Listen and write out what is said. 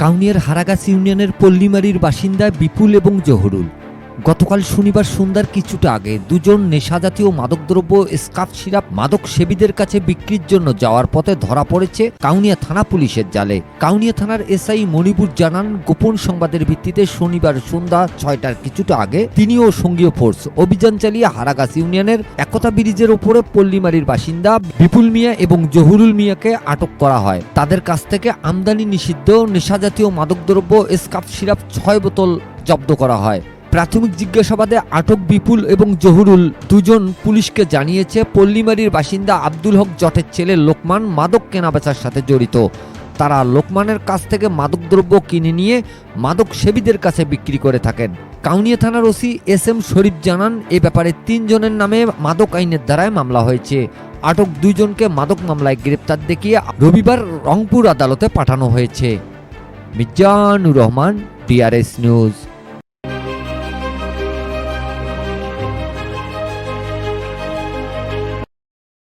কাউনিয়ার হারাগাছ ইউনিয়নের পল্লিমারির বাসিন্দা বিপুল এবং জহুরুল। গতকাল শনিবার সন্ধ্যার কিছুটা আগে দুজন নেশাজাতীয় মাদকদ্রব্য, স্কাফ সিরাপ মাদক সেবীদের কাছে বিক্রির জন্য যাওয়ার পথে ধরা পড়েছে কাউনিয়া থানা পুলিশের জালে। কাউনিয়া থানার এসআই মণিপুর জানান, গোপন সংবাদের ভিত্তিতে শনিবার সন্ধ্যা ছয়টার কিছুটা আগে তিনি ও সঙ্গীয় ফোর্স অভিযান চালিয়ে হারাগাছ ইউনিয়নের একতা ব্রিজের ওপরে পল্লীমারির বাসিন্দা বিপুল মিয়া এবং জহুরুল মিয়াকে আটক করা হয়। তাদের কাছ থেকে আমদানি নিষিদ্ধ নেশাজাতীয় মাদকদ্রব্য, স্কাফ সিরাপ ছয় বোতল জব্দ করা হয়। প্রাথমিক জিজ্ঞাসাবাদে আটক বিপুল এবং জহুরুল দুজন পুলিশকে জানিয়েছে, পল্লীমারির বাসিন্দা আব্দুল হক জটের ছেলে লোকমান মাদক কেনাবেচার সাথে জড়িত। তারা লোকমানের কাছ থেকে মাদকদ্রব্য কিনে নিয়ে মাদক সেবীদের কাছে বিক্রি করে থাকেন। কাউনিয়া থানার ওসি এস এম শরীফ জানান, এ ব্যাপারে তিনজনের নামে মাদক আইনের দ্বারায় মামলা হয়েছে। আটক দুইজনকে মাদক মামলায় গ্রেপ্তার দেখিয়ে রবিবার রংপুর আদালতে পাঠানো হয়েছে। Mizanur Rahman DRS news